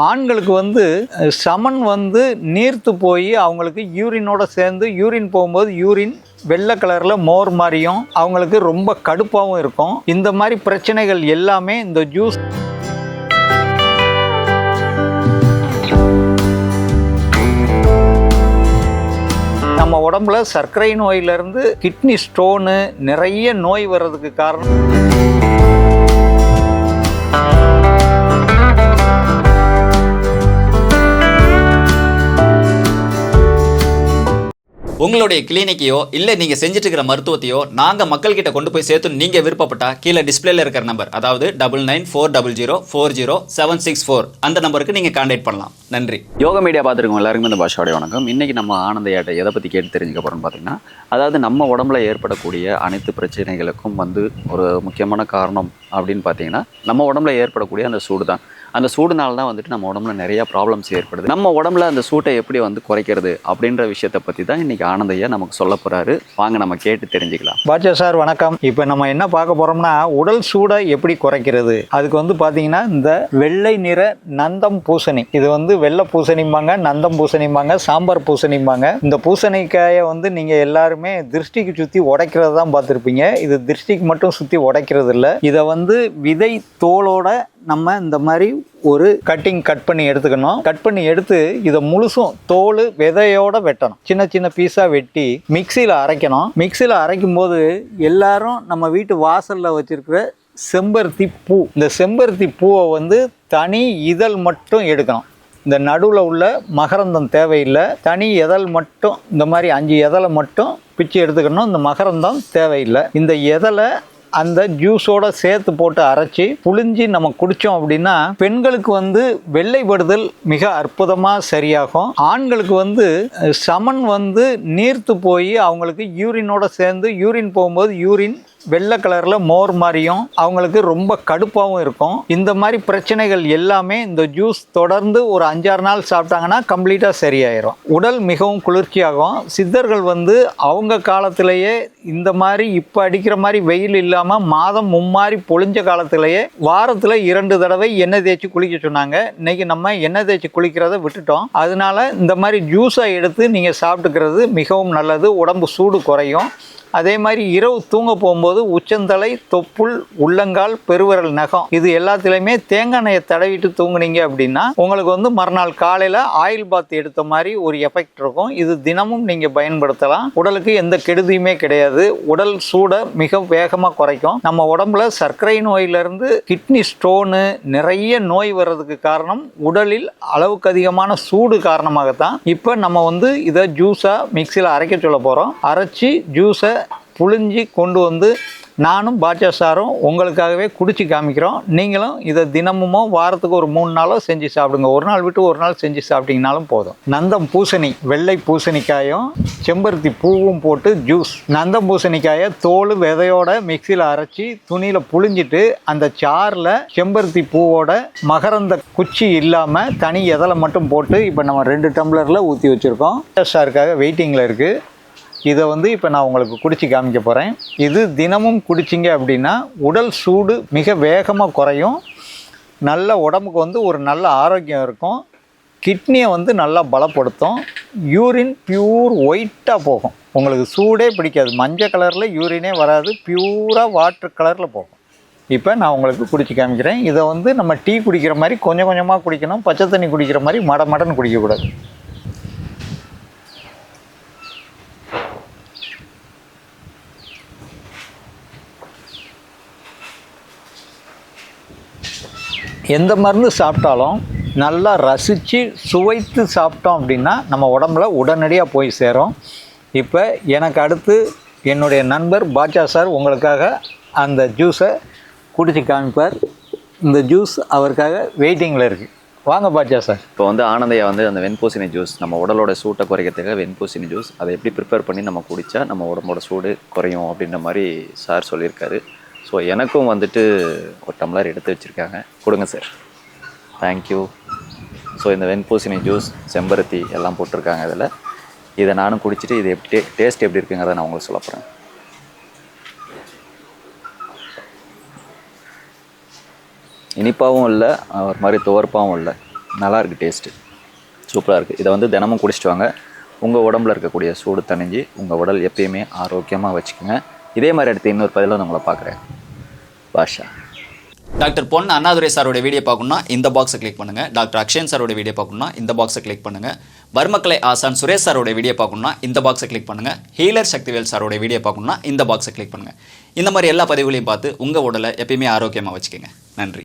ஆண்களுக்கு வந்து சமன் வந்து நீர்த்து போய் அவங்களுக்கு யூரினோட சேர்ந்து யூரின் போகும்போது யூரின் வெள்ளை கலரில் மோர் மாதிரியும் அவங்களுக்கு ரொம்ப கடுப்பாகவும் இருக்கும். இந்த மாதிரி பிரச்சனைகள் எல்லாமே இந்த ஜூஸ் நம்ம உடம்புல சர்க்கரை நோயிலிருந்து கிட்னி ஸ்டோனு நிறைய நோய் வர்றதுக்கு காரணம். உங்களுடைய கிளினிக்கையோ இல்லை நீங்கள் செஞ்சுட்டு இருக்கிற மருத்துவத்தையோ நாங்கள் மக்கள்கிட்ட கொண்டு போய் சேர்த்து நீங்கள் விருப்பப்பட்டா கீழே டிஸ்பிளேல இருக்கிற நம்பர் அதாவது double nine four double zero four zero seven six four அந்த நம்பருக்கு நீங்கள் கான்டாக்ட் பண்ணலாம். நன்றி. யோகா மீடியா பார்த்துருக்கோம் எல்லாருக்குமே இந்த பாஷாவுடைய வணக்கம். இன்றைக்கி நம்ம ஆனந்தையாட்ட எதை பற்றி கேட்டு தெரிஞ்சுக்க போகிறோம்னு பார்த்தீங்கன்னா அதாவது நம்ம உடம்புல ஏற்படக்கூடிய அனைத்து பிரச்சனைகளுக்கும் வந்து ஒரு முக்கியமான காரணம் அப்படின்னு பார்த்தீங்கன்னா நம்ம உடம்புல ஏற்படக்கூடிய அந்த சூடு தான் அந்த சூடுனால தான் வந்துட்டு நம்ம உடம்புல நிறைய ப்ராப்ளம்ஸ் ஏற்படுது. நம்ம உடம்புல அந்த சூட்டை எப்படி வந்து குறைக்கிறது அப்படின்ற விஷயத்தை பற்றி தான் இன்றைக்கி ஆனந்தையா நமக்கு சொல்ல போகிறாரு வாங்க நம்ம கேட்டு தெரிஞ்சுக்கலாம். பாட்சா சார் வணக்கம். இப்போ நம்ம என்ன பார்க்க போறோம்னா உடல் சூடை எப்படி குறைக்கிறது? அதுக்கு வந்து பார்த்தீங்கன்னா இந்த வெள்ளை நிற நந்தம் பூசணி. இது வந்து வெள்ளை பூசணிம்பாங்க நந்தம் பூசணிம்பாங்க சாம்பார் பூசணிம்பாங்க. இந்த பூசணிக்காயை வந்து நீங்கள் எல்லாருமே திருஷ்டிக்கு சுற்றி உடைக்கிறது தான் பார்த்துருப்பீங்க. இது திருஷ்டிக்கு மட்டும் சுற்றி உடைக்கிறது இல்லை இதை வந்து விதை தோலோட நம்ம இந்த மாதிரி ஒரு கட்டிங் கட் பண்ணி எடுத்துக்கணும். கட் பண்ணி எடுத்து இதை முழுசும் தோல் விதையோட வெட்டணும். சின்ன சின்ன பீஸாக வெட்டி மிக்சியில் அரைக்கணும். மிக்சியில் அரைக்கும் போது எல்லாரும் நம்ம வீட்டு வாசலில் வச்சுருக்கிற செம்பருத்தி பூ. இந்த செம்பருத்தி பூவை வந்து தனி இதழ் மட்டும் எடுக்கணும். இந்த நடுவில் உள்ள மகரந்தம் தேவையில்லை. தனி எதழ் மட்டும் இந்த மாதிரி அஞ்சு எதலை மட்டும் பிச்சு எடுத்துக்கணும். இந்த மகரந்தம் தேவையில்லை. இந்த எதலை அந்த ஜூஸோட சேர்த்து போட்டு அரைச்சி புளிஞ்சி நம்ம குடித்தோம் அப்படின்னா பெண்களுக்கு வந்து வெள்ளைப்படுதல் மிக அற்புதமாக சரியாகும். ஆண்களுக்கு வந்து சமன் வந்து நீர்த்து போய் அவங்களுக்கு யூரினோட சேர்ந்து யூரின் போகும்போது யூரின் வெள்ளை கலரில் மோர் மாதிரியும் அவங்களுக்கு ரொம்ப கடுப்பாகவும் இருக்கும். இந்த மாதிரி பிரச்சனைகள் எல்லாமே இந்த ஜூஸ் தொடர்ந்து ஒரு அஞ்சாறு நாள் சாப்பிட்டாங்கன்னா கம்ப்ளீட்டாக சரியாயிரும். உடல் மிகவும் குளிர்ச்சியாகும். சித்தர்கள் வந்து அவங்க காலத்திலேயே இந்த மாதிரி இப்போ அடிக்கிற மாதிரி வெயில் இல்லாமல் மாதம் மும்மாரி பொழிஞ்ச காலத்திலேயே வாரத்தில் இரண்டு தடவை எண்ணெய் தேய்ச்சி குளிக்க சொன்னாங்க. இன்னைக்கு நம்ம எண்ணெய் தேய்ச்சி குளிக்கிறத விட்டுட்டோம். அதனால இந்த மாதிரி ஜூஸை எடுத்து நீங்கள் சாப்பிட்டுக்கிறது மிகவும் நல்லது. உடம்பு சூடு குறையும். அதே மாதிரி இரவு தூங்க போகும்போது உச்சந்தலை தொப்புள் உள்ளங்கால் பெருவிரல் நகம் இது எல்லாத்துலேயுமே தேங்காய் எண்ணெயை தடவிட்டு தூங்குனீங்க அப்படின்னா உங்களுக்கு வந்து மறுநாள் காலையில் ஆயில் பாத் எடுத்த மாதிரி ஒரு எஃபெக்ட் இருக்கும். இது தினமும் நீங்கள் பயன்படுத்தலாம். உடலுக்கு எந்த கெடுதியுமே கிடையாது. உடல் சூடை மிக வேகமாக குறைக்கும். நம்ம உடம்புல சர்க்கரை நோயிலிருந்து கிட்னி ஸ்டோனு நிறைய நோய் வர்றதுக்கு காரணம் உடலில் அளவுக்கு அதிகமான சூடு காரணமாகத்தான். இப்போ நம்ம வந்து இதை ஜூஸாக மிக்சியில் அரைக்க சொல்ல போகிறோம் அரைச்சி ஜூஸை புழிஞ்சி கொண்டு வந்து நானும் பாட்சா சாரும் உங்களுக்காகவே குடிச்சு காமிக்கிறோம். நீங்களும் இதை தினமுமோ வாரத்துக்கு ஒரு மூணு நாளோ செஞ்சு சாப்பிடுங்க. ஒரு நாள் விட்டு ஒரு நாள் செஞ்சு சாப்பிட்டீங்கனாலும் போதும். நந்தம் பூசணி வெள்ளை பூசணிக்காயும் செம்பருத்தி பூவும் போட்டு ஜூஸ். நந்தம் பூசணிக்காயை தோல் விதையோட மிக்சியில் அரைச்சி துணியில் புழிஞ்சிட்டு அந்த சாரில் செம்பருத்தி பூவோட மகரந்த குச்சி இல்லாமல் தனி எதலை மட்டும் போட்டு இப்போ நம்ம ரெண்டு டம்ளரில் ஊற்றி வச்சுருக்கோம். சாருக்காக வெயிட்டிங்கில் இருக்குது இதை வந்து இப்போ நான் உங்களுக்கு குடிச்சு காமிக்க போகிறேன் இது தினமும் குடிச்சிங்க அப்படின்னா உடல் சூடு மிக வேகமாக குறையும். நல்ல உடம்புக்கு வந்து ஒரு நல்ல ஆரோக்கியம் இருக்கும். கிட்னியை வந்து நல்லா பலப்படுத்தும். யூரின் பியூர் ஒயிட்டாக போகும். உங்களுக்கு சூடே பிடிக்காது. மஞ்சள் கலரில் யூரினே வராது. பியூராக வாட்டர் கலரில் போகும். இப்போ நான் உங்களுக்கு குடிச்சு காமிக்கிறேன். இதை வந்து நம்ம டீ குடிக்கிற மாதிரி கொஞ்சம் கொஞ்சமாக குடிக்கணும். பச்சை தண்ணி குடிக்கிற மாதிரி மட மடன்னு குடிக்கக்கூடாது. எந்த மருந்து சாப்பிட்டாலும் நல்லா ரசித்து சுவைத்து சாப்பிட்டோம் அப்படின்னா நம்ம உடம்புல உடனடியாக போய் சேரும். இப்போ எனக்கு அடுத்து என்னுடைய நண்பர் பாட்சா சார் உங்களுக்காக அந்த ஜூஸை குடிச்சு காமிப்பார். இந்த ஜூஸ் அவருக்காக வெயிட்டிங்கில் இருக்குது வாங்க பாட்சா சார். இப்போ வந்து ஆனந்தையா வந்து அந்த வெண்பூசணி ஜூஸ் நம்ம உடலோட சூட்டை குறைக்கிறதுக்காக வெண்பூசணி ஜூஸ் அதை எப்படி ப்ரிப்பேர் பண்ணி நம்ம குடித்தா நம்ம உடம்போட சூடு குறையும் அப்படின்ற மாதிரி சார் சொல்லியிருக்காரு. ஸோ எனக்கும் வந்துட்டு ஒரு டம்ளர் எடுத்து வச்சுருக்காங்க. கொடுங்க சார் தேங்க்யூ ஸோ இந்த வெண்பூசணி ஜூஸ் செம்பருத்தி எல்லாம் போட்டிருக்காங்க இதில். இதை நானும் குடிச்சிட்டு இது எப்படி டேஸ்ட் எப்படி இருக்குங்கிறத நான் உங்களுக்கு சொல்ல போகிறேன் இனிப்பாகவும் இல்லை ஒரு மாதிரி துவர்ப்பாகவும் இல்லை. நல்லா இருக்குது டேஸ்ட்டு சூப்பராக இருக்குது இதை வந்து தினமும் குடிச்சிட்டு வாங்க. உங்கள் உடம்புல இருக்கக்கூடிய சூடு தணிஞ்சு உங்கள் உடல் எப்பயுமே ஆரோக்கியமாக வச்சுக்கோங்க. இதே மாதிரி எடுத்து இன்னொரு பதிவில் வந்து உங்களை பார்க்குறேன். பாஷா. டாக்டர் பொன் அண்ணாதுரை சாரோட வீடியோ பார்க்கணும்னா இந்த பாக்ஸை கிளிக் பண்ணுங்கள் டாக்டர் அக்ஷயன் சாரோட வீடியோ பார்க்கணும்னா இந்த பாக்ஸை கிளிக் பண்ணுங்க. பர்மக்கலை ஆசான் சுரேஷ் சாரோட வீடியோ பார்க்கணும்னா இந்த பாக்ஸை கிளிக் பண்ணுங்கள் ஹீலர் சக்திவேல் சாரோட வீடியோ பார்க்கணும்னா இந்த பாக்ஸை கிளிக் பண்ணுங்கள் இந்த மாதிரி எல்லா பதிவுகளையும் பார்த்து உங்கள் உடலை எப்பயுமே ஆரோக்கியமாக வச்சுக்கோங்க. நன்றி.